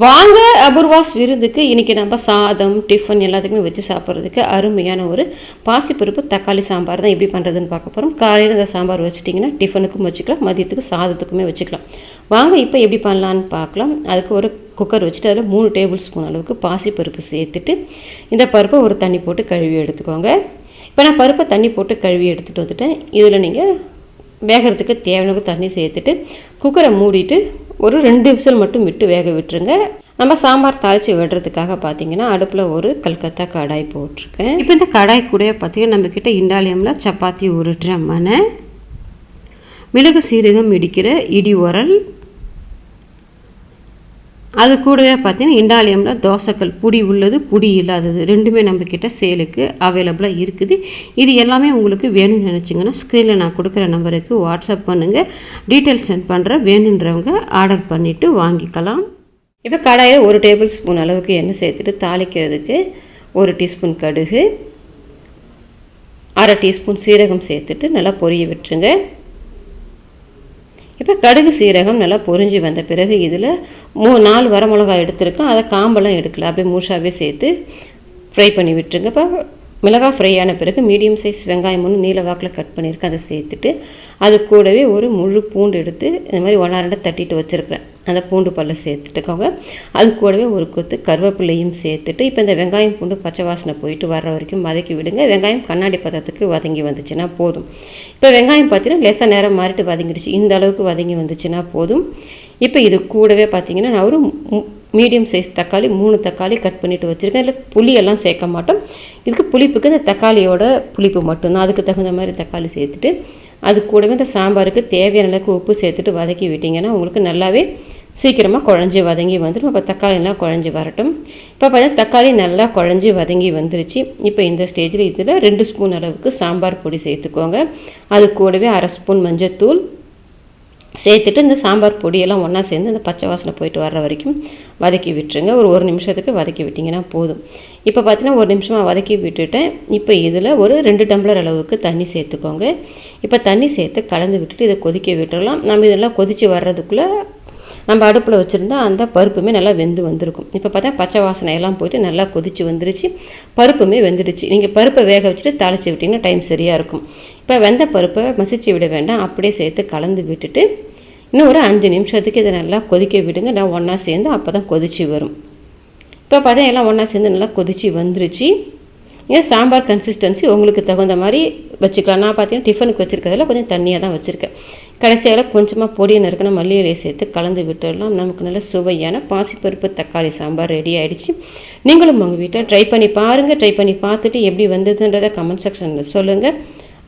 வாங்க அபூர்வாஸ் விருந்துக்கு இன்றைக்கி நம்ம சாதம் டிஃபன் எல்லாத்துக்குமே வச்சு சாப்பிட்றதுக்கு அருமையான ஒரு பாசிப்பருப்பு தக்காளி சாம்பார் தான் எப்படி பண்ணுறதுன்னு பார்க்க போகிறோம் காலையில் இந்த சாம்பார் வச்சுட்டிங்கன்னா டிஃபனுக்கும் வச்சுக்கலாம் மதியத்துக்கு சாதத்துக்குமே வச்சுக்கலாம். வாங்க இப்போ எப்படி பண்ணலான்னு பார்க்கலாம். அதுக்கு ஒரு குக்கர் வச்சுட்டு அதில் மூணு டேபிள் ஸ்பூன் அளவுக்கு பாசிப்பருப்பு சேர்த்துட்டு இந்த பருப்பை ஒரு தண்ணி போட்டு கழுவி எடுத்துக்கோங்க. இப்போ நான் பருப்பை தண்ணி போட்டு கழுவி எடுத்துகிட்டு வந்துட்டேன். இதில் நீங்கள் வேகிறதுக்கு தேவையான தண்ணி சேர்த்துட்டு குக்கரை மூடிட்டு ஒரு ரெண்டு விசில் மட்டும் விட்டு வேக விட்டுருங்க. நம்ம சாம்பார் தாளித்து விடுறதுக்காக பார்த்தீங்கன்னா அடுப்பில் ஒரு கல்கத்தா கடாய் போட்டிருக்கேன். இப்போ இந்த கடாய் கூட பார்த்தீங்கன்னா நம்மக்கிட்ட இண்டாலியமில் சப்பாத்தி உருட்டுற மனை மிளகு சீரகம் இடிக்கிற இடி உரல் அது கூடவே பார்த்தீங்கன்னா இண்டாலியமில் தோசைக்கல் புடி உள்ளது புடி இல்லாதது. ரெண்டுமே நம்மக்கிட்ட சேலுக்கு அவைலபிளாக இருக்குது. இது எல்லாமே உங்களுக்கு வேணும்னு நினச்சிங்கன்னா ஸ்க்ரீனில் நான் கொடுக்குற நம்பருக்கு வாட்ஸ்அப் பண்ணுங்கள் டீட்டெயில்ஸ் சென்ட் பண்ணுறேன் வேணுன்றவங்க ஆர்டர் பண்ணிவிட்டு வாங்கிக்கலாம். இப்போ கடாயில் ஒரு டேபிள் ஸ்பூன் அளவுக்கு எண்ணெய் சேர்த்துட்டு தாளிக்கிறதுக்கு ஒரு டீஸ்பூன் கடுகு அரை டீஸ்பூன் சீரகம் சேர்த்துட்டு நல்லா பொரிய விட்டுருங்க. இப்போ கடுகு சீரகம் நல்லா பொரிஞ்சு வந்த பிறகு இதில் மூ நாலு வரமிளகாய் எடுத்திருக்கோம் அதை காம்பெல்லாம் எடுக்கல. அப்படியே மூஷாவே சேர்த்து ஃப்ரை பண்ணி விட்டுருங்க இப்போ மிளகாய் ஃப்ரை ஆன பிறகு மீடியம் சைஸ் வெங்காயம் ஒன்று நீல வாக்கில் கட் பண்ணியிருக்கேன் அதை சேர்த்துட்டு அது கூடவே ஒரு முழு பூண்டு எடுத்து இந்த மாதிரி ஒன்றா ரெண்டாக தட்டிட்டு வச்சுருக்கிறேன். அந்த பூண்டு பல்ல சேர்த்துட்டுக்கோங்க. அது கூடவே ஒரு கொத்து கருவேப்பிலையும் சேர்த்துட்டு இப்போ இந்த வெங்காயம் பூண்டு பச்சை வாசனை போயிட்டு வர்ற வரைக்கும் வதக்கி விடுங்க. வெங்காயம் கண்ணாடி பதத்துக்கு வதங்கி வந்துச்சுன்னா போதும். இப்போ வெங்காயம் பார்த்தீங்கன்னா லேசாக நேரம் மாறிட்டு வதங்கிடுச்சு. இந்த அளவுக்கு வதங்கி வந்துச்சுன்னா போதும். இப்போ இது கூடவே பார்த்தீங்கன்னா நான் ஒரு மீடியம் சைஸ் தக்காளி மூணு தக்காளி கட் பண்ணிவிட்டு வச்சுருக்கேன். இல்லை புளியெல்லாம் சேர்க்க மாட்டோம். இதுக்கு புளிப்புக்கு இந்த தக்காளியோட புளிப்பு மட்டும்தான். அதுக்கு தகுந்த மாதிரி தக்காளி சேர்த்துட்டு அது கூடவே இந்த சாம்பாருக்கு தேவையான அளவுக்கு உப்பு சேர்த்துட்டு வதக்கி விட்டிங்கன்னா உங்களுக்கு நல்லாவே சீக்கிரமாக குழஞ்சி வதங்கி வந்துடும். அப்போ தக்காளிலாம் குழஞ்சி வரட்டும். இப்போ பார்த்தீங்கன்னா தக்காளி நல்லா குழஞ்சி வதங்கி வந்துருச்சு. இப்போ இந்த ஸ்டேஜில் இதில் ரெண்டு ஸ்பூன் அளவுக்கு சாம்பார் பொடி சேர்த்துக்கோங்க. அது கூடவே அரை ஸ்பூன் மஞ்சத்தூள் சேர்த்துட்டு இந்த சாம்பார் பொடியெல்லாம் ஒன்றா சேர்ந்து இந்த பச்சை வாசனை போயிட்டு வர்ற வரைக்கும் வதக்கி விட்டுருங்க. ஒரு ஒரு நிமிஷத்துக்கு வதக்கி விட்டிங்கன்னா போதும். இப்போ பார்த்தீங்கன்னா ஒரு நிமிஷமாக வதக்கி விட்டுட்டேன். இப்போ இதில் ஒரு ரெண்டு டம்ளர் அளவுக்கு தண்ணி சேர்த்துக்கோங்க. இப்போ தண்ணி சேர்த்து கலந்து விட்டுட்டு இதை கொதிக்க விட்டுறலாம். நம்ம இதெல்லாம் கொதித்து வர்றதுக்குள்ளே நம்ம அடுப்பில் வச்சுருந்தா அந்த பருப்புமே நல்லா வெந்து வந்திருக்கும். இப்போ பார்த்தா பச்சை வாசனையெல்லாம் போயிட்டு நல்லா கொதித்து வந்துருச்சு. பருப்புமே வெந்துடுச்சு. நீங்கள் பருப்பை வேக வச்சுட்டு தாளித்து விட்டிங்கன்னா டைம் சரியாக இருக்கும். இப்போ வெந்த பருப்பை மசிச்சு விட வேண்டாம். அப்படியே சேர்த்து கலந்து விட்டுட்டு இன்னும் ஒரு அஞ்சு நிமிஷத்துக்கு இதை நல்லா கொதிக்க விடுங்க. நான் ஒன்றா சேர்ந்து அப்போ தான் கொதிச்சு வரும். இப்போ பார்த்தா எல்லாம் ஒன்றா சேர்ந்து நல்லா கொதிச்சு வந்துருச்சு. ஏன் சாம்பார் கன்சிஸ்டன்சி உங்களுக்கு தகுந்த மாதிரி வச்சுக்கலாம். நான் பார்த்தீங்கன்னா டிஃபனுக்கு வச்சுருக்கிறதுல கொஞ்சம் தண்ணியாக தான் வச்சுருக்கேன். கடைசியால் கொஞ்சமாக பொடியை நறுக்கணும். மல்லியலை சேர்த்து கலந்து விட்டுடலாம். நமக்கு நல்ல சுவையான பாசிப்பருப்பு தக்காளி சாம்பார் ரெடி ஆகிடுச்சு நீங்களும் உங்கள் வீட்டில் ட்ரை பண்ணி பாருங்கள் ட்ரை பண்ணி பார்த்துட்டு எப்படி வந்ததுன்றதை கமெண்ட் செக்ஷனில் சொல்லுங்கள்